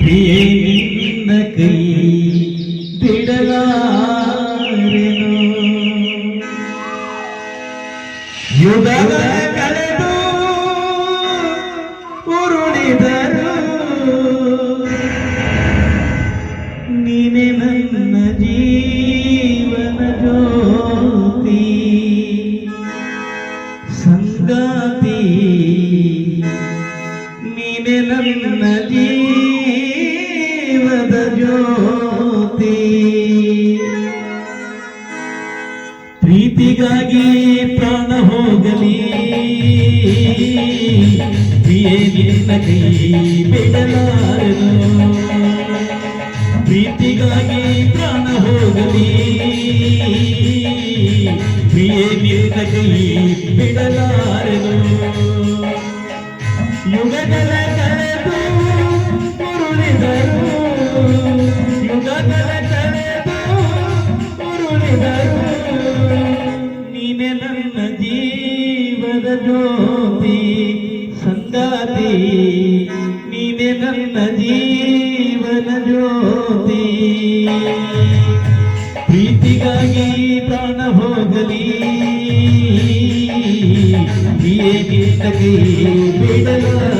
ಪ್ರಿಯೇ ನಿನ್ನ ಕೈ ನನ್ನ ಜೀವದ ಜ್ಯೋತಿ. ಪ್ರೀತಿಗಾಗಿ ಪ್ರಾಣ ಹೋಗಲಿ. ನಿನ್ನ ಕೈ ಬಿಡಲಾರನು. ಪ್ರೀತಿಗಾಗಿ ಪ್ರಾಣ ಹೋಗಲಿ. ಪ್ರಿಯ, ನಿನ್ನ ಕೈ ಯುಗಗಳ ಕಳೆದು ಉರುಳಿದರು ಯುಗಗಳ ಕಳೆದು ಉರುಳಿದರು ನೀನೆ ನನ್ನ ಜೀವದ ಜ್ಯೋತಿ ಸಂಗಾತಿ. ನೀನೆ ನನ್ನ ಜೀವನ ಜ್ಯೋತಿ. ಪ್ರೀತಿಗಾಗಿ ಪ್ರಾಣ ಹೋಗಲಿ. ಪ್ರಿಯೇ ನಿನ್ನ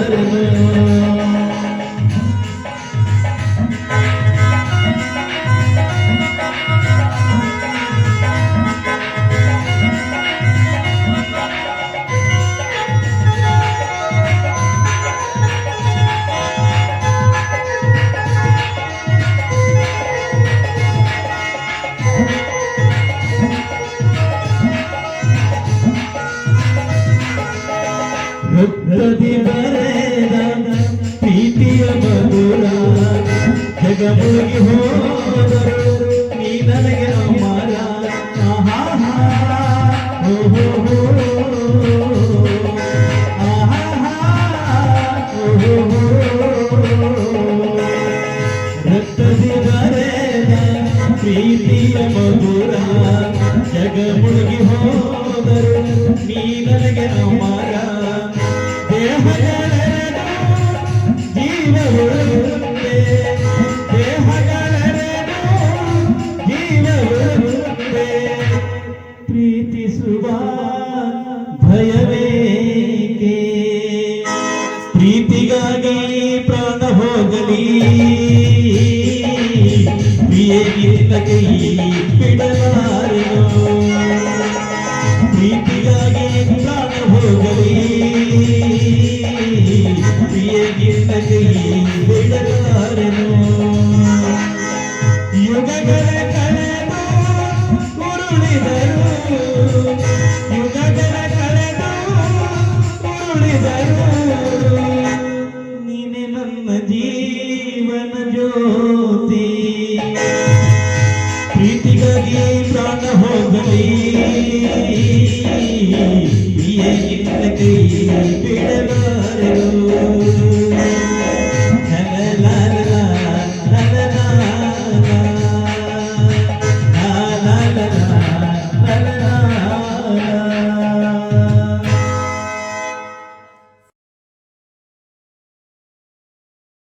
ಕೈ ಬಿಡಲಾರನು ರಕ್ತದಿ ಬರೆದ ಪ್ರೀತಿಯ ಮಧುರ ಜಗ ಮುಳುಗಿ ಹೋದರು ನೀ ನನಗೆ ಅಮರ ಆಹಾಹಾ, ಓಹೋ, ಆಹಾಹಾ, ಓಹೋ. ರಕ್ತದಿ ಬರೆದ ಪ್ರೀತಿಯ ಮಧುರ ಜಗ ಮುಳುಗಿ ಹೋದರು ನೀ ನನಗೆ ಅಮರ ಪ್ರಿಯೇ ತಗೈ ಬಿಡಲಾರೆನು ಪ್ರೀತಿಗಾಗಿ ಪ್ರಾಣ ಹೋಗಲಿ ಪ್ರಿಯಗೆ ತಗೈ ಬಿಡಲಾರೆನು ಯುಗಗಳ ಕಳೆದು ಉರುಳಿದರು ಯುಗಗಳ ಕಳೆದು ಉರುಳಿದರು ನೀನೆ ನನ್ನ ಜೀವನ लगी प्राण हो गई। ये ज़िंदगी बिगड़ रो